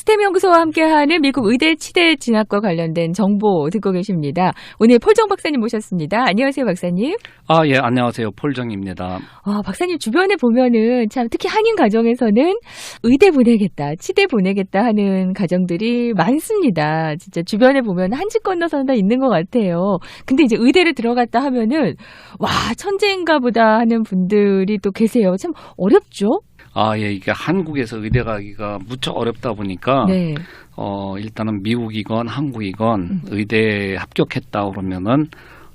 스템 연구소와 함께하는 미국 의대 치대 진학과 관련된 정보 듣고 계십니다. 오늘 폴정 박사님 모셨습니다. 안녕하세요, 박사님. 아, 예, 안녕하세요. 폴정입니다. 아, 박사님 주변에 보면은 참 특히 한인 가정에서는 의대 보내겠다, 치대 보내겠다 하는 가정들이 많습니다. 진짜 주변에 보면 한 집 건너서는 다 있는 것 같아요. 근데 이제 의대를 들어갔다 하면은 와 천재인가 보다 하는 분들이 또 계세요. 참 어렵죠? 아, 예, 이게 한국에서 의대 가기가 무척 어렵다 보니까, 네. 어, 일단은 미국이건 한국이건 음. 의대 합격했다 그러면은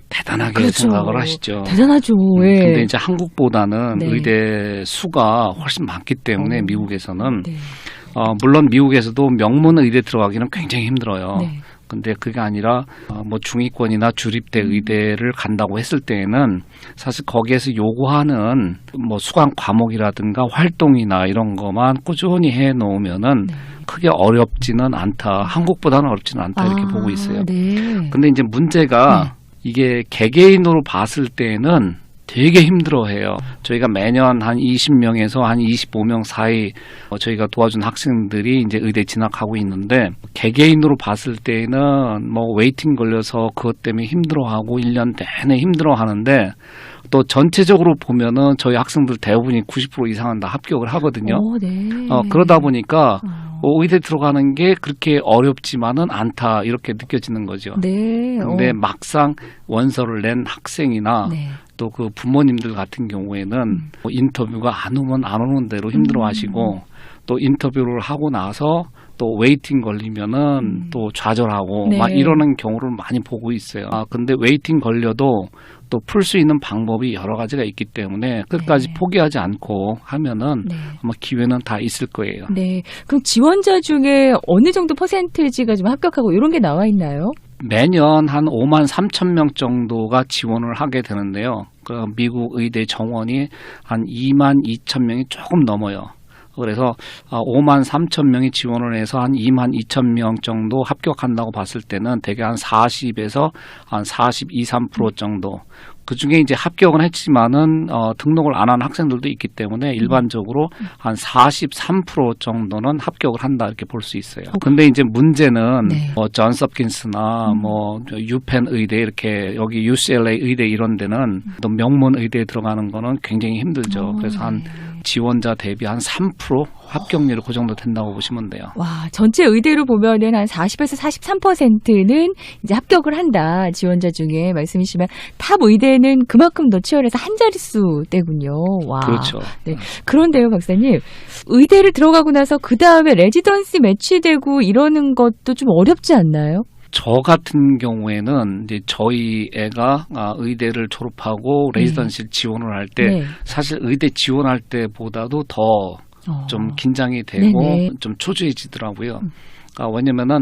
대단하게 그렇죠. 생각을 하시죠. 대단하죠. 음, 예. 근데 이제 한국보다는 네. 의대 수가 훨씬 많기 때문에 어. 미국에서는, 네. 어, 물론 미국에서도 명문 의대 들어가기는 굉장히 힘들어요. 네. 근데 그게 아니라 어, 뭐 중위권이나 주립대 음. 의대를 간다고 했을 때에는 사실 거기에서 요구하는 뭐 수강 과목이라든가 활동이나 이런 것만 꾸준히 해 놓으면은 네. 크게 어렵지는 않다. 한국보다는 어렵지는 않다 이렇게 아, 보고 있어요. 네. 근데 이제 문제가 이게 개개인으로 봤을 때는 되게 힘들어해요. 저희가 매년 한 20명에서 한 25명 사이 어, 저희가 도와준 학생들이 이제 의대 진학하고 있는데 개개인으로 봤을 때는 뭐 웨이팅 걸려서 그것 때문에 힘들어하고 1년 내내 힘들어하는데 또 전체적으로 보면은 저희 학생들 대부분이 90% 이상은 다 합격을 하거든요. 오, 네. 어, 그러다 보니까 어. 어, 의대 들어가는 게 그렇게 어렵지만은 않다 이렇게 느껴지는 거죠. 네. 근데 어. 막상 원서를 낸 학생이나 네. 또 그 부모님들 같은 경우에는 뭐 인터뷰가 안 오면 안 오는 대로 힘들어 하시고 또 인터뷰를 하고 나서 또 웨이팅 걸리면은 음. 또 좌절하고 네. 막 이러는 경우를 많이 보고 있어요. 아 근데 웨이팅 걸려도 또 풀 수 있는 방법이 여러 가지가 있기 때문에 끝까지 네. 포기하지 않고 하면은 네. 아마 기회는 다 있을 거예요. 네. 그럼 지원자 중에 어느 정도 퍼센트지가 좀 합격하고 이런 게 나와 있나요? 매년 한 5만 3천 명 정도가 지원을 하게 되는데요. 그 미국 의대 정원이 한 2만 2천 명이 조금 넘어요. 그래서 아, 5만 3천 명이 지원을 해서 한 2만 2천 명 정도 합격한다고 봤을 때는 대개 한 40에서 한 42, 3% 정도. 그 중에 이제 합격은 했지만은 어, 등록을 안 한 학생들도 있기 때문에 일반적으로 한43% 정도는 합격을 한다 이렇게 볼 수 있어요. 근데 이제 문제는 네. 뭐 존스홉킨스나 음. 뭐 유펜 의대 이렇게 여기 UCLA 의대 이런 데는 또 명문 의대에 들어가는 거는 굉장히 힘들죠. 어, 그래서 한 네. 지원자 대비 한 3% 합격률이 그 정도 된다고 보시면 돼요. 와, 전체 의대로 보면은 한 40에서 43%는 이제 합격을 한다. 지원자 중에 말씀이시면 탑 의대는 그만큼 더 치열해서 한 자릿수 대군요. 와. 그렇죠. 그런데요, 박사님. 의대를 들어가고 나서 그 다음에 레지던시 매치되고 이러는 것도 좀 어렵지 않나요? 저 같은 경우에는 이제 저희 애가 아, 의대를 졸업하고 레지던시 지원을 할 때 네. 사실 의대 지원할 때보다도 더 어. 좀 긴장이 되고 네네. 음. 좀 초조해지더라고요. 아, 왜냐면은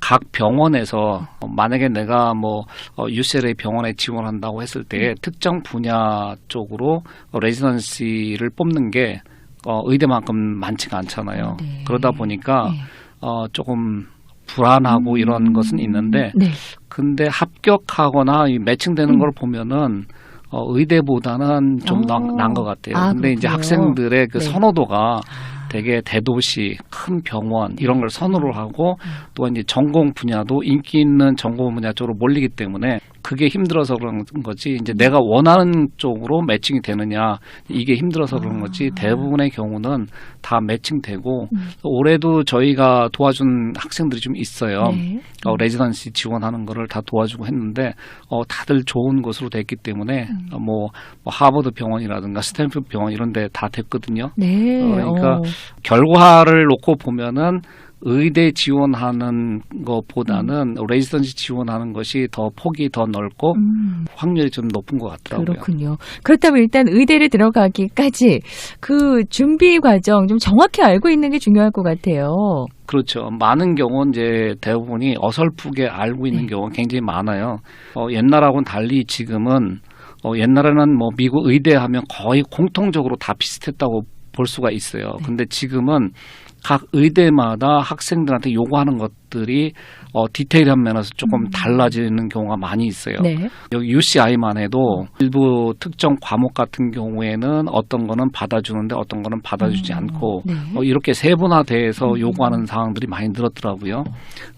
각 병원에서 어, 만약에 내가 뭐 어, UCLA 병원에 지원한다고 했을 때 음. 특정 분야 쪽으로 어, 레지던시를 뽑는 게 어, 의대만큼 많지가 않잖아요. 네. 그러다 보니까 네. 어, 조금 불안하고 이런 것은 있는데 네. 근데 합격하거나 이 매칭되는 음. 걸 보면은 어, 의대보다는 좀 어. 것 같아요. 아, 근데 이제 그렇군요. 학생들의 그 네. 선호도가 아. 되게 대도시, 큰 병원 이런 걸 선호를 하고 음. 또 이제 전공 분야도 인기 있는 전공 분야 쪽으로 몰리기 때문에 그게 힘들어서 그런 거지 이제 내가 원하는 쪽으로 매칭이 되느냐 이게 힘들어서 그런 거지 아. 대부분의 경우는 다 매칭되고 음. 올해도 저희가 도와준 학생들이 좀 있어요. 네. 어, 레지던시 지원하는 거를 다 도와주고 했는데 어, 다들 좋은 곳으로 됐기 때문에 음. 어, 뭐, 뭐 하버드 병원이라든가 스탠프드 병원 이런 데 다 됐거든요. 네. 어, 그러니까 어. 결과를 놓고 보면은 의대 지원하는 것보다는 레지던시 지원하는 것이 더 폭이 더 넓고 음. 확률이 좀 높은 것 같더라고요. 그렇군요. 그렇다면 일단 의대를 들어가기까지 그 준비 과정 좀 정확히 알고 있는 게 중요할 것 같아요. 그렇죠. 많은 경우는 이제 대부분이 어설프게 알고 있는 네. 경우가 굉장히 많아요. 어, 옛날하고는 달리 지금은 어, 옛날에는 뭐 미국 의대 하면 거의 공통적으로 다 비슷했다고 볼 수가 있어요. 네. 근데 지금은 각 의대마다 학생들한테 요구하는 것 들 과목들이 어, 디테일한 면에서 조금 음. 달라지는 경우가 많이 있어요. 네. 여기 UCI만 해도 일부 특정 과목 같은 경우에는 어떤 거는 받아주는데 어떤 거는 받아주지 음. 않고 네. 어, 이렇게 세분화돼서 음. 요구하는 사항들이 많이 늘었더라고요.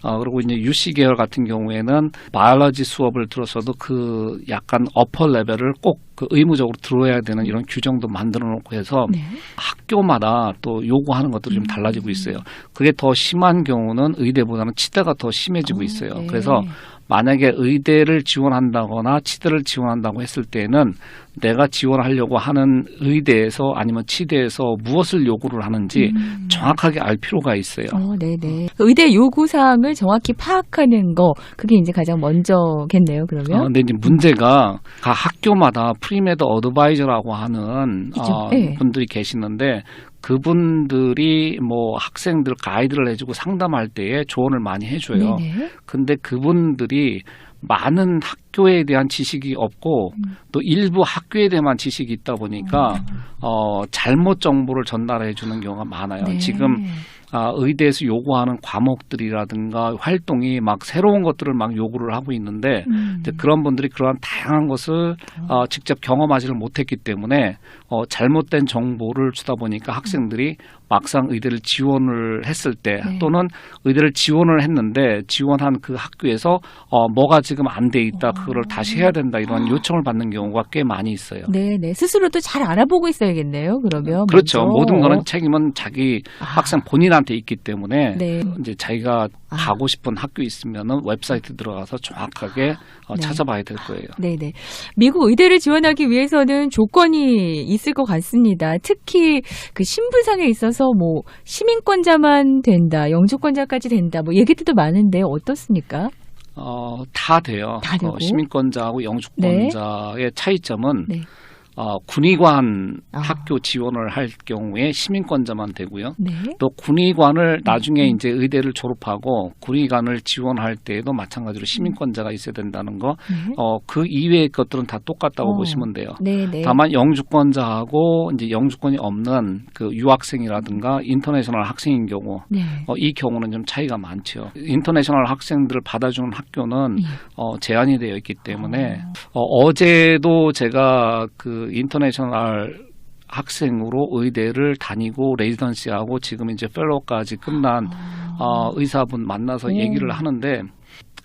어, 그리고 이제 UC 계열 같은 경우에는 바이올로지 수업을 들어서도 그 약간 어퍼 레벨을 꼭 그 의무적으로 들어야 되는 이런 규정도 만들어 놓고 해서 네. 학교마다 또 요구하는 것들이 좀 음. 달라지고 있어요. 그게 더 심한 경우는 의대보다는 치대가 더 심해지고 있어요. 네. 그래서 만약에 의대를 지원한다거나 치대를 지원한다고 했을 때는 내가 지원하려고 하는 의대에서 아니면 치대에서 무엇을 요구를 하는지 음. 정확하게 알 필요가 있어요. 어, 네네. 의대 요구 사항을 정확히 파악하는 거 그게 이제 가장 먼저겠네요. 어, 그러면. 근데 이제 문제가 각 학교마다 프리메드 어드바이저라고 하는. 어, 네. 분들이 계시는데 그분들이 뭐 학생들 가이드를 해주고 상담할 때에 조언을 많이 해줘요. 네네. 근데 그분들이 많은 학교에 대한 지식이 없고 음. 또 일부 학교에 대한 지식이 있다 보니까 어, 잘못 정보를 전달해 주는 경우가 많아요. 네. 지금 아, 의대에서 요구하는 과목들이라든가 활동이 막 새로운 것들을 막 요구를 하고 있는데 음. 그런 분들이 그러한 다양한 것을 어, 직접 경험하지를 못했기 때문에 어, 잘못된 정보를 주다 보니까 학생들이 막상 의대를 지원을 했을 때 네. 또는 의대를 지원을 했는데 지원한 그 학교에서 어, 뭐가 지금 안 돼 있다 그거를 다시 해야 된다 이런 요청을 받는 경우가 꽤 많이 있어요. 네 네. 스스로도 잘 알아보고 있어야겠네요. 그러면. 그렇죠. 먼저. 모든 거는 책임은 자기 아, 학생 본인한테 있기 때문에 네. 이제 자기가 아. 가고 싶은 학교 있으면은 웹사이트 들어가서 정확하게 어, 네. 찾아봐야 될 거예요. 네네. 미국 의대를 지원하기 위해서는 조건이 있을 것 같습니다. 특히 그 신분상에 있어서 뭐 시민권자만 된다, 영주권자까지 된다, 뭐 얘기들도 많은데 어떻습니까? 어, 다 돼요. 다 되고? 어, 시민권자하고 영주권자의 차이점은 네. 어, 군의관 아. 학교 지원을 할 경우에 시민권자만 되고요. 네. 또 군의관을 나중에 음. 이제 의대를 졸업하고 군의관을 지원할 때에도 마찬가지로 시민권자가 있어야 된다는 거. 네. 어, 그 이외의 것들은 다 똑같다고 어. 보시면 돼요. 네네. 다만 영주권자하고 이제 영주권이 없는 그 유학생이라든가 인터내셔널 학생인 경우 네. 어, 이 경우는 좀 차이가 많죠. 인터내셔널 학생들을 받아주는 학교는 예. 어, 제한이 되어 있기 때문에 어, 어제도 제가 그 인터내셔널 학생으로 의대를 다니고 레지던시하고 지금 이제 펠로까지 끝난 어, 의사분 만나서 오. 얘기를 하는데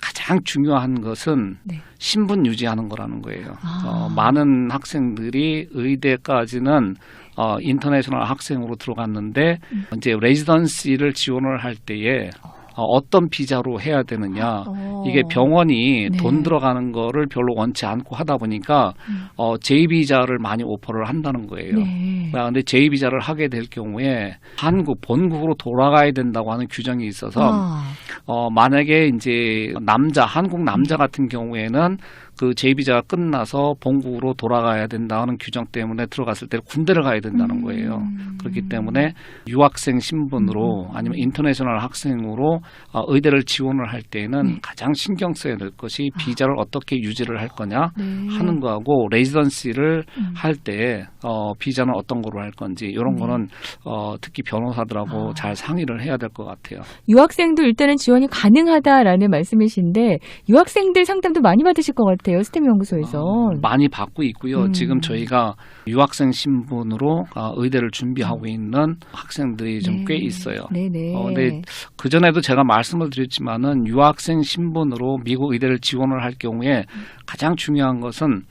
가장 중요한 것은 네. 신분 유지하는 거라는 거예요. 아. 어, 많은 학생들이 의대까지는 어, 인터내셔널 학생으로 들어갔는데 음. 이제 레지던시를 지원을 할 때에 어, 어떤 비자로 해야 되느냐 어. 이게 병원이 네. 돈 들어가는 거를 별로 원치 않고 하다 보니까 음. 어, J 비자를 많이 오퍼를 한다는 거예요. 네. 그런데 J 비자를 하게 될 경우에 한국 본국으로 돌아가야 된다고 하는 규정이 있어서 아. 어, 만약에 이제 남자, 한국 남자 같은 경우에는 그 J비자가 끝나서 본국으로 돌아가야 된다는 규정 때문에 들어갔을 때 군대를 가야 된다는 거예요. 음. 그렇기 때문에 유학생 신분으로 아니면 인터내셔널 학생으로 어, 의대를 지원을 할 때는 네. 가장 신경 써야 될 것이 비자를 어떻게 유지를 할 거냐 네. 하는 거하고 레지던시를 음. 할때 어, 비자는 어떤 거로 할 건지 이런 네. 거는 어, 특히 변호사들하고 아. 잘 상의를 해야 될 것 같아요. 유학생도 일단은 지원이 가능하다라는 말씀이신데 유학생들 상담도 많이 받으실 것 같아요. 스템 연구소에서. 어, 많이 받고 있고요. 음. 지금 저희가 유학생 신분으로 어, 의대를 준비하고 있는 학생들이 좀꽤 네. 있어요. 네네. 어, 근데 그 전에도 제가 말씀을 드렸지만은 유학생 신분으로 미국 의대를 지원을 할 경우에 가장 중요한 것은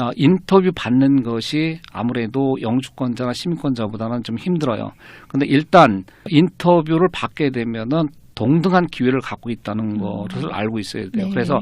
어, 인터뷰 받는 것이 아무래도 영주권자나 시민권자보다는 좀 힘들어요. 근데 일단 인터뷰를 받게 되면은 동등한 기회를 갖고 있다는 것을 알고 있어야 돼요. 네. 그래서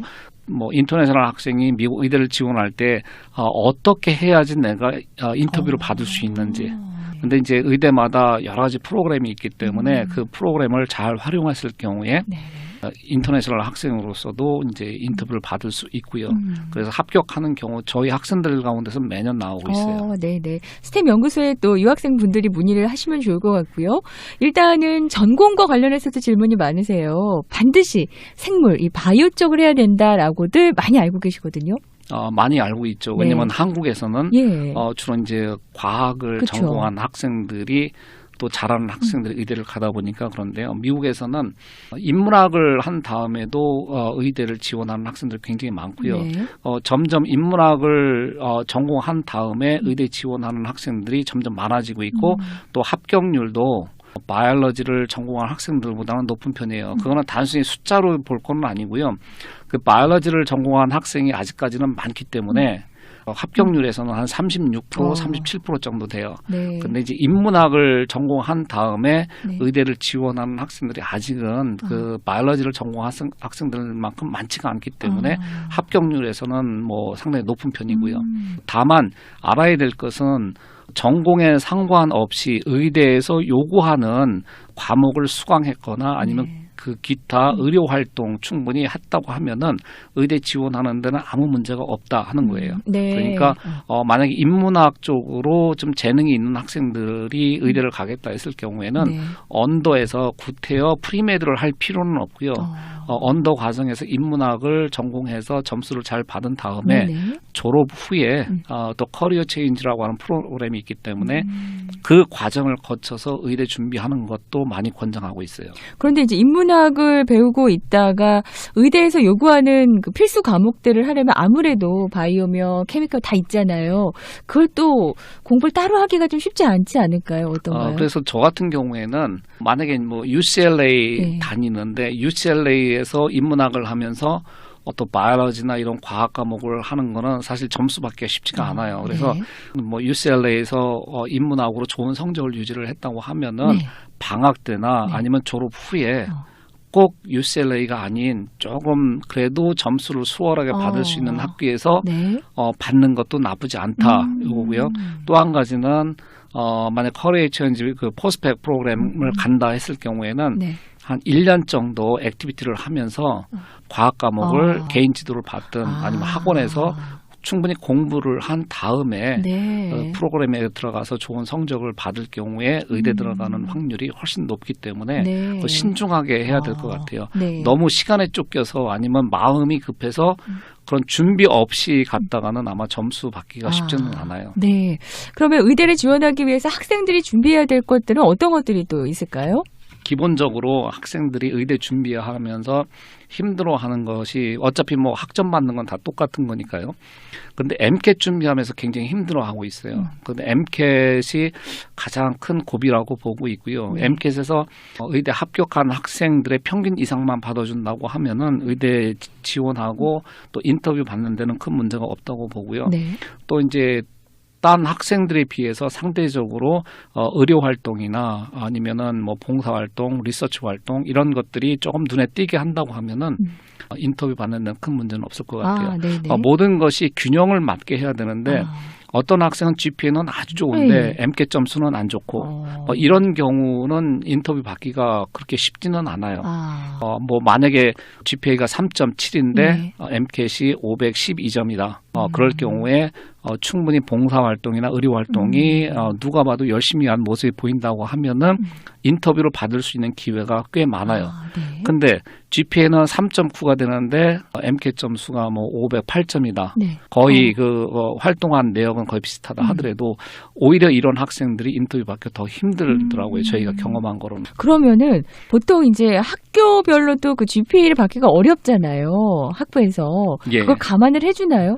뭐 인터내셔널 학생이 미국 의대를 지원할 때 어, 어떻게 해야지 내가 어, 인터뷰를 받을 수 있는지. 근데 이제 의대마다 여러 가지 프로그램이 있기 때문에 음. 그 프로그램을 잘 활용했을 경우에 네. 어, 인터내셔널 학생으로서도 이제 인터뷰를 받을 수 있고요. 음. 그래서 합격하는 경우 저희 학생들 가운데서 매년 나오고 있어요. 어, 네 네. 스템 연구소에 또 유학생 분들이 문의를 하시면 좋을 것 같고요. 일단은 전공과 관련해서도 질문이 많으세요. 반드시 생물, 이 바이오 쪽을 해야 된다라고들 많이 알고 계시거든요. 어, 많이 알고 있죠. 왜냐하면 한국에서는 예. 어, 주로 이제 과학을 그쵸. 전공한 학생들이 또 잘하는 학생들이 의대를 가다 보니까 그런데요. 미국에서는 인문학을 한 다음에도 어, 의대를 지원하는 학생들이 굉장히 많고요. 네. 어, 점점 인문학을 어, 전공한 다음에 의대 지원하는 학생들이 점점 많아지고 있고 음. 또 합격률도 바이올로지를 전공한 학생들보다는 높은 편이에요. 그거는 단순히 숫자로 볼 건 아니고요. 그 바이올로지를 전공한 학생이 아직까지는 많기 때문에 어, 합격률에서는 한 36%, 어. 37% 정도 돼요. 네. 근데 이제 인문학을 전공한 다음에 네. 의대를 지원하는 학생들이 아직은 그 바이올로지를 전공한 학생, 학생들만큼 많지가 않기 때문에 아. 합격률에서는 뭐 상당히 높은 편이고요. 음. 다만 알아야 될 것은 전공에 상관없이 의대에서 요구하는 과목을 수강했거나 아니면 네. 그 기타 의료 활동 충분히 했다고 하면은 의대 지원하는 데는 아무 문제가 없다 하는 거예요. 네. 그러니까 어, 만약에 인문학 쪽으로 좀 재능이 있는 학생들이 의대를 가겠다 했을 경우에는 네. 언더에서 구태여 프리메드를 할 필요는 없고요. 어. 어, 언더 과정에서 인문학을 전공해서 점수를 잘 받은 다음에 네네. 졸업 후에 음. 어, 또 커리어 체인지라고 하는 프로그램이 있기 때문에 음. 그 과정을 거쳐서 의대 준비하는 것도 많이 권장하고 있어요. 그런데 이제 인문학을 배우고 있다가 의대에서 요구하는 그 필수 과목들을 하려면 아무래도 바이오며 케미컬 다 있잖아요. 그걸 또 공부를 따로 하기가 좀 쉽지 않지 않을까요? 어떤가요? 어, 그래서 저 같은 경우에는 만약에 뭐 UCLA 네. 다니는데 UCLA 에서 인문학을 하면서 어떤 바이올로지나 이런 과학 과목을 하는 거는 사실 점수 받기가 쉽지가 않아요. 그래서 네. 뭐 UCLA에서 어, 인문학으로 좋은 성적을 유지를 했다고 하면은 네. 방학 때나 네. 아니면 졸업 후에 어. 꼭 UCLA가 아닌 조금 그래도 점수를 수월하게 받을 수 있는 어. 학교에서 네. 어, 받는 것도 나쁘지 않다 음. 이거고요. 또한 가지는 어, 만약 커리어 체인지 그 포스펙 프로그램을 간다 했을 경우에는 네. 한 1년 정도 액티비티를 하면서 과학 과목을 아. 개인 지도를 받든 아. 아니면 학원에서 충분히 공부를 한 다음에 네. 어, 프로그램에 들어가서 좋은 성적을 받을 경우에 의대 음. 들어가는 확률이 훨씬 높기 때문에 네. 그 신중하게 해야 될것 아. 같아요. 네. 너무 시간에 쫓겨서 아니면 마음이 급해서 음. 그런 준비 없이 갔다가는 아마 점수 받기가 쉽지는 아. 않아요. 네. 그러면 의대를 지원하기 위해서 학생들이 준비해야 될 것들은 어떤 것들이 또 있을까요? 기본적으로 학생들이 의대 준비하면서 힘들어하는 것이 어차피 뭐 학점 받는 건 다 똑같은 거니까요. 근데 MCAT 준비하면서 굉장히 힘들어하고 있어요. 음. 근데 MCAT이 가장 큰 고비라고 보고 있고요. 네. MCAT에서 의대 합격한 학생들의 평균 이상만 받아준다고 하면은 의대 지- 지원하고 또 인터뷰 받는 데는 큰 문제가 없다고 보고요. 네. 또 이제 딴 학생들에 비해서 상대적으로 어, 의료 활동이나 아니면은 뭐 봉사 활동, 리서치 활동 이런 것들이 조금 눈에 띄게 한다고 하면은 음. 어, 인터뷰 받는 데는 큰 문제는 없을 것 같아요. 아. 어, 모든 것이 균형을 맞게 해야 되는데 아. 어떤 학생은 GPA는 아주 좋은데 네. MCAT 점수는 안 좋고 어. 어, 이런 경우는 인터뷰 받기가 그렇게 쉽지는 않아요. 아. 어, 뭐 만약에 GPA가 3.7인데 네. 어, MCAT이 512점이다. 어, 음. 그럴 경우에 어, 충분히 봉사 활동이나 의료 활동이 음. 어, 누가 봐도 열심히 한 모습이 보인다고 하면은 음. 인터뷰를 받을 수 있는 기회가 꽤 많아요. 아, 네. 근데 GPA는 3.9가 되는데 어, MCAT 점수가 뭐 508점이다. 네. 거의 어. 그 어, 활동한 내역은 거의 비슷하다 음. 하더라도 오히려 이런 학생들이 인터뷰 받기 더 힘들더라고요. 음. 저희가 경험한 거로는. 그러면은 보통 이제 학교별로도 그 GPA를 받기가 어렵잖아요. 학부에서. 예. 그걸 감안을 해주나요?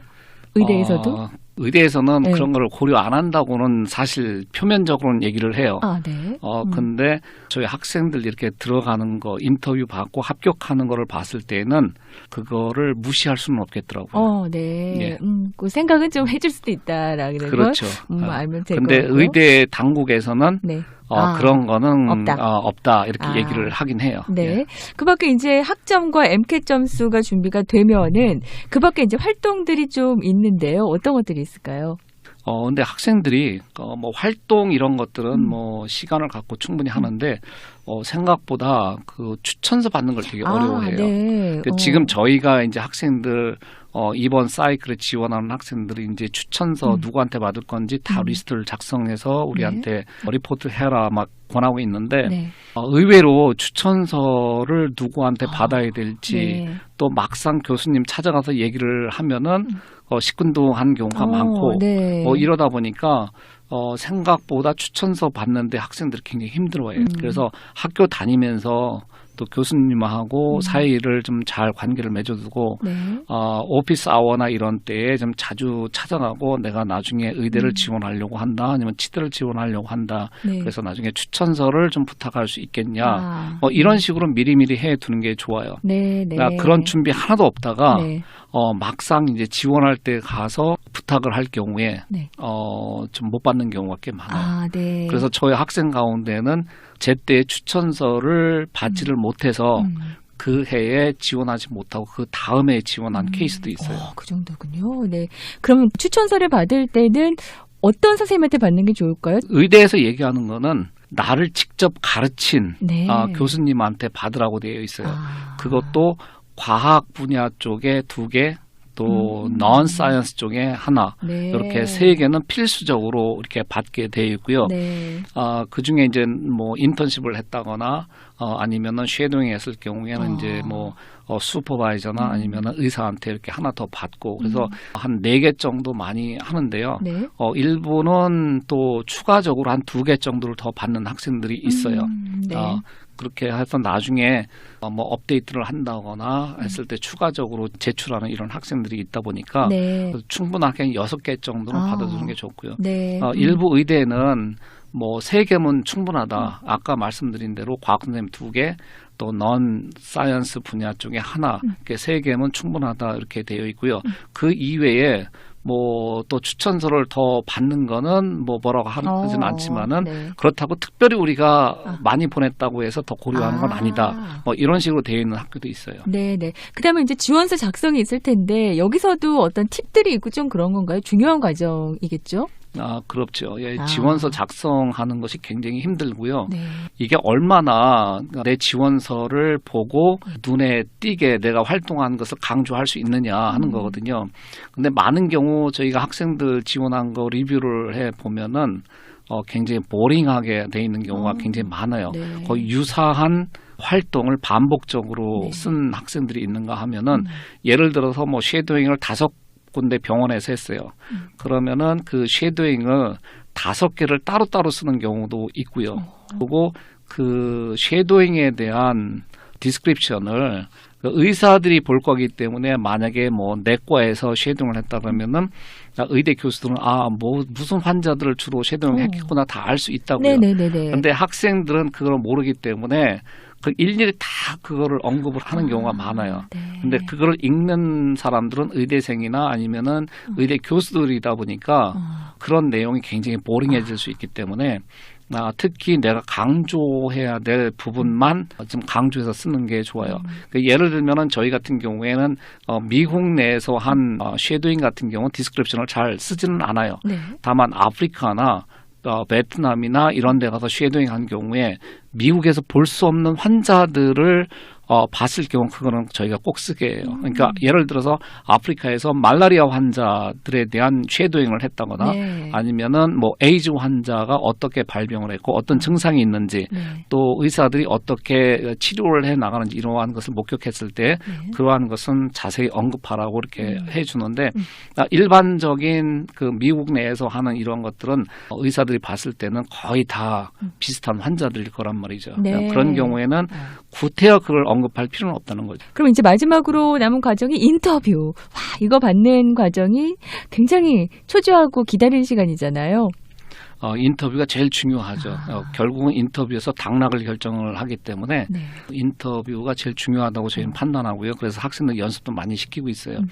의대에서도? 어, 의대에서는 네. 그런 걸 고려 안 한다고는 사실 표면적으로는 얘기를 해요. 아, 네. 어, 음. 근데 저희 학생들 이렇게 들어가는 거, 인터뷰 받고 합격하는 거를 봤을 때는 그거를 무시할 수는 없겠더라고요. 어, 네. 예. 음, 그 생각은 좀 해줄 수도 있다라는 걸 그렇죠. 음, 어, 알면 될 근데. 의대 당국에서는 네. 어, 아, 그런 거는 없다. 어, 없다 이렇게 아. 얘기를 하긴 해요. 네. 예. 그 밖에 이제 학점과 MCAT 점수가 준비가 되면은 그 밖에 이제 활동들이 좀 있는데요. 어떤 것들이 있을까요? 어, 근데 학생들이 어, 뭐 활동 이런 것들은 음. 뭐 시간을 갖고 충분히 하는데 어, 생각보다 그 추천서 받는 걸 되게 아, 어려워해요. 네. 그 어. 지금 저희가 이제 학생들 어, 이번 사이클에 지원하는 학생들이 이제 추천서 음. 누구한테 받을 건지 다 음. 리스트를 작성해서 우리한테 리포트 해라 막 권하고 있는데 네. 어, 의외로 추천서를 누구한테 아, 받아야 될지 네. 또 막상 교수님 찾아가서 얘기를 하면은 음. 어, 시큰둥한 경우가 어, 많고 네. 뭐 이러다 보니까 어, 생각보다 추천서 받는데 학생들이 굉장히 힘들어해요. 음. 그래서 학교 다니면서 또 교수님하고 음. 사이를 좀 잘 관계를 맺어두고 네. 어, 오피스 아워나 이런 때에 좀 자주 찾아가고 내가 나중에 의대를 음. 지원하려고 한다 아니면 치대를 지원하려고 한다 네. 그래서 나중에 추천서를 좀 부탁할 수 있겠냐 아. 뭐 이런 식으로 미리미리 해 두는 게 좋아요. 네, 네. 그러니까 그런 준비 하나도 없다가 네. 어, 막상 이제 지원할 때 가서 부탁을 할 경우에 네. 어, 좀 못 받는 경우가 꽤 많아요. 아, 네. 그래서 저희 학생 가운데는 제때 추천서를 받지를 못해서 음. 그 해에 지원하지 못하고 그 다음에 지원한 음. 케이스도 있어요. 어, 그 정도군요. 네. 그럼 추천서를 받을 때는 어떤 선생님한테 받는 게 좋을까요? 의대에서 얘기하는 거는 나를 직접 가르친 네. 아, 교수님한테 받으라고 되어 있어요. 아. 그것도 과학 분야 쪽에 두 개, 또 음. non 사이언스 쪽에 하나 네. 이렇게 세 개는 필수적으로 이렇게 받게 되어 있고요. 네. 아, 그 중에 이제 뭐 인턴십을 했다거나 어, 아니면은 쉐도잉 했을 경우에는 어. 이제 뭐 어, 슈퍼바이저나 음. 아니면은 의사한테 이렇게 하나 더 받고 그래서 음. 한네 개 정도 많이 하는데요. 네. 어, 일부는 또 추가적으로 한 두 개 정도를 더 받는 학생들이 있어요. 음, 네. 어, 그렇게 해서 나중에 어, 뭐 업데이트를 한다거나 했을 때 추가적으로 제출하는 이런 학생들이 있다 보니까 네. 충분하게 한 여섯 개 정도는 아. 받아주는 게 좋고요. 네. 어, 음. 일부 의대는 뭐 세 개면 충분하다. 아까 말씀드린 대로 과학 선생님 두 개, 또넌 사이언스 분야 쪽에 하나, 음. 이렇게 세 개면 충분하다 이렇게 되어 있고요. 그 이외에 뭐 또 추천서를 더 받는 거는 뭐 뭐라고 하지는 어, 않지만은 네. 그렇다고 특별히 우리가 아. 많이 보냈다고 해서 더 고려하는 건 아. 아니다. 뭐 이런 식으로 되어 있는 학교도 있어요. 네, 네. 그다음에 이제 지원서 작성이 있을 텐데 여기서도 어떤 팁들이 있고 좀 그런 건가요? 중요한 과정이겠죠? 아, 그렇죠. 예, 아. 지원서 작성하는 것이 굉장히 힘들고요. 네. 이게 얼마나 내 지원서를 보고 눈에 띄게 내가 활동하는 것을 강조할 수 있느냐 하는 음. 거거든요. 근데 많은 경우 저희가 학생들 지원한 거 리뷰를 해 보면은 어, 굉장히 보링하게 돼 있는 경우가 어. 굉장히 많아요. 네. 거의 유사한 활동을 반복적으로 네. 쓴 학생들이 있는가 하면은 음. 예를 들어서 뭐 쉐도잉을 다섯 군데 병원에서 했어요. 음. 그러면은 그 쉐도잉을 다섯 개를 따로따로 쓰는 경우도 있고요. 어. 그리고 그 쉐도잉에 대한 디스크립션을 그 의사들이 볼 거기 때문에 만약에 뭐 내과에서 쉐도잉을 했다 그러면은 의대 교수들은 아 뭐 무슨 환자들을 주로 쉐도잉 어. 했겠구나 다 알 수 있다고요. 근데 학생들은 그걸 모르기 때문에 그 일일이 다 그거를 언급을 하는 경우가 많아요. 네. 근데 그거를 읽는 사람들은 의대생이나 아니면은 의대 교수들이다 보니까 어. 그런 내용이 굉장히 보링해질 수 있기 때문에 아, 특히 내가 강조해야 될 부분만 좀 강조해서 쓰는 게 좋아요. 음. 그 예를 들면은 저희 같은 경우에는 어, 미국 내에서 한 어, 쉐도잉 같은 경우 는 디스크립션을 잘 쓰지는 않아요. 네. 다만 아프리카나 어, 베트남이나 이런 데 가서 쉐도잉 한 경우에 미국에서 볼 수 없는 환자들을 어, 봤을 경우 그거는 저희가 꼭 쓰게 해요. 그러니까 예를 들어서 아프리카에서 말라리아 환자들에 대한 쉐도잉을 했다거나 네. 아니면은 뭐 에이즈 환자가 어떻게 발병을 했고 어떤 증상이 있는지 네. 또 의사들이 어떻게 치료를 해 나가는지 이러한 것을 목격했을 때 네. 그러한 것은 자세히 언급하라고 이렇게 음. 해주는데 음. 아, 일반적인 그 미국 내에서 하는 이런 것들은 어, 의사들이 봤을 때는 거의 다 음. 비슷한 환자들일 거란 말이죠. 네. 그런 경우에는 아. 구태여 그걸 언 급할 필요는 없다는 거죠. 그럼 이제 마지막으로 남은 과정이 인터뷰. 와, 이거 받는 과정이 굉장히 초조하고 기다리는 시간이잖아요. 어, 인터뷰가 제일 중요하죠. 아. 어, 결국은 인터뷰에서 당락을 결정을 하기 때문에 네. 인터뷰가 제일 중요하다고 저희는 판단하고요. 그래서 학생들 연습도 많이 시키고 있어요. 음.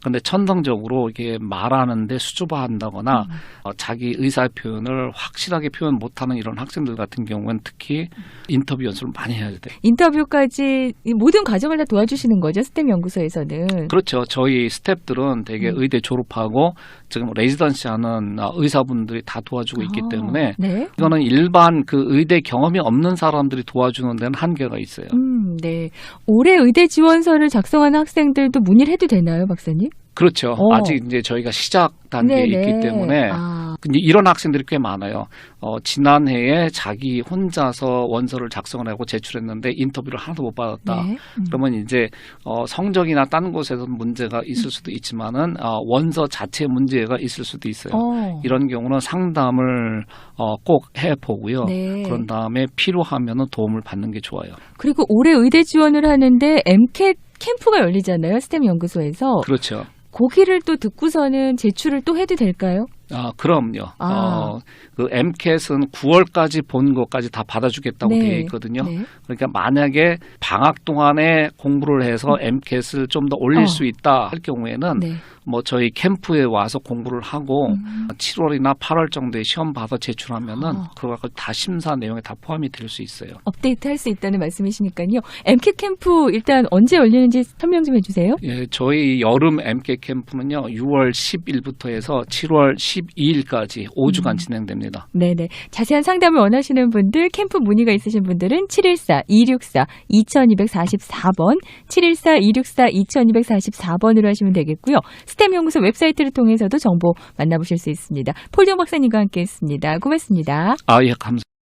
그런데 천성적으로 이게 말하는데 수줍어한다거나 음. 어, 자기 의사 표현을 확실하게 표현 못하는 이런 학생들 같은 경우는 특히 인터뷰 연습을 많이 해야 돼요. 인터뷰까지 이 모든 과정을 다 도와주시는 거죠. 스템 연구소에서는. 그렇죠. 저희 스탭들은 되게 음. 의대 졸업하고 지금 레지던시 하는 어, 의사분들이 다 도와주고 있기 아, 때문에 네. 이거는 일반 그 의대 경험이 없는 사람들이 도와주는 데는 한계가 있어요. 음, 네. 올해 의대 지원서를 작성하는 학생들도 문의를 해도 되나요, 박사님? 그렇죠. 어. 아직 이제 저희가 시작 단계에 네네. 있기 때문에 아, 이런 학생들이 꽤 많아요. 어, 지난해에 자기 혼자서 원서를 작성을 하고 제출했는데 인터뷰를 하나도 못 받았다. 네. 음. 그러면 이제 어, 성적이나 다른 곳에서 문제가 있을 수도 있지만은 어, 원서 자체 문제가 있을 수도 있어요. 어. 이런 경우는 상담을 어, 꼭 해보고요. 네. 그런 다음에 필요하면은 도움을 받는 게 좋아요. 그리고 올해 의대 지원을 하는데 MCAT 캠프가 열리잖아요. 스템 연구소에서. 그렇죠. 거기를 또 듣고서는 제출을 또 해도 될까요? 아, 그럼요. 아. 어, 그 MCAT은 9월까지 본 것까지 다 받아주겠다고 네. 되어 있거든요. 네. 그러니까 만약에 방학 동안에 공부를 해서 MCAT을 좀 더 올릴 어. 수 있다 할 경우에는 네. 뭐 저희 캠프에 와서 공부를 하고 음. 7월이나 8월 정도에 시험 봐서 제출하면은 아. 그거 다 심사 내용에 다 포함이 될 수 있어요. 업데이트 할 수 있다는 말씀이시니까요. MCAT 캠프 일단 언제 열리는지 설명 좀 해주세요. 예, 저희 여름 MCAT 캠프는요. 6월 10일부터 해서 7월 12일까지 5주간 음. 진행됩니다. 네네. 자세한 상담을 원하시는 분들, 캠프 문의가 있으신 분들은 714-264-2244번, 714-264-2244번으로 하시면 되겠고요. 스템 연구소 웹사이트를 통해서도 정보 만나보실 수 있습니다. 폴정 박사님과 함께 했습니다. 고맙습니다. 아, 예, 감사합니다.